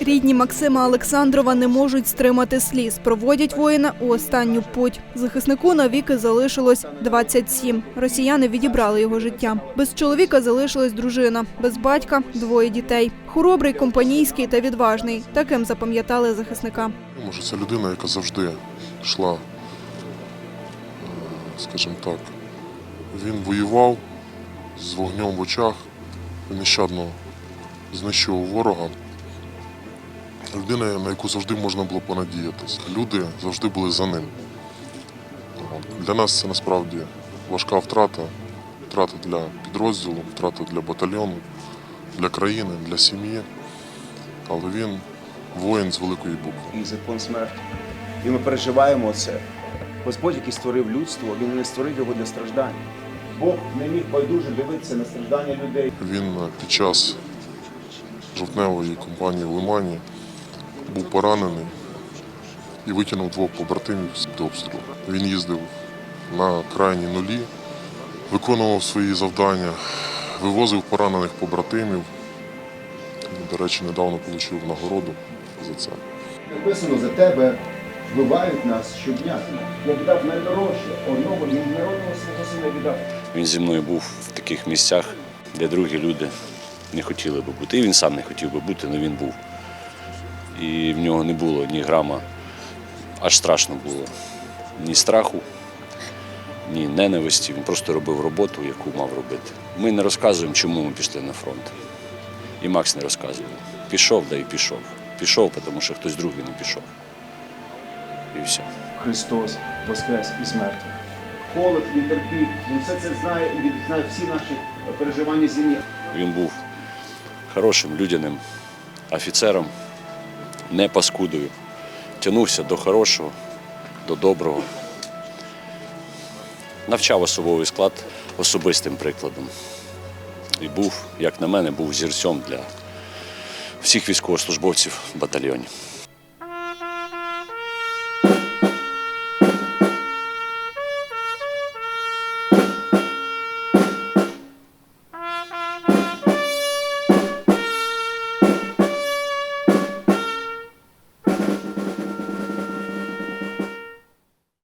Рідні Максима Олександрова не можуть стримати сліз. Проводять воїна у останню путь. Захиснику навіки залишилось 27. Росіяни відібрали його життя. Без чоловіка залишилась дружина, без батька двоє дітей. Хоробрий, компанійський та відважний. Таким запам'ятали захисника. Може, це людина, яка завжди йшла, е, скажімо так. Він воював з вогнем в очах, він нещадно знищував ворога. Людина, на яку завжди можна було понадіятися. Люди завжди були за ним. Для нас це насправді важка втрата. Втрата для підрозділу, втрата для батальйону, для країни, для сім'ї. Але він воїн з великої букви. і закон смерті. І ми переживаємо це. Господь, який створив людство, він не створив його для страждань. Бог не міг байдуже дивитися на страждання людей. Він під час жовтневої кампанії в Лимані був поранений і витягнув двох побратимів з обстрілу. Він їздив на крайні нулі, виконував свої завдання, вивозив поранених побратимів. До речі, недавно отримав нагороду за це. Написано за тебе вбивають нас щодня. Я віддав найдорожче, одного міжнародного свого сина віддав. Він зі мною був в таких місцях, де другі люди не хотіли би бути. І він сам не хотів би бути, але він був. І в нього не було ні грама, аж страшно було. Ні страху, ні ненависті. Він просто робив роботу, яку мав робити. Ми не розказуємо, чому ми пішли на фронт. І Макс не розказував. Пішов, да і пішов. Пішов, тому що хтось другий не пішов. І все. Христос воскрес із мертвих. Холод він терпів, він все це знає і він знає всі наші переживання землі. Він був хорошим людяним офіцером, не паскудою. Тянувся до хорошого, до доброго. Навчав особовий склад особистим прикладом. І був, як на мене, був зірцем для всіх військовослужбовців в батальйоні.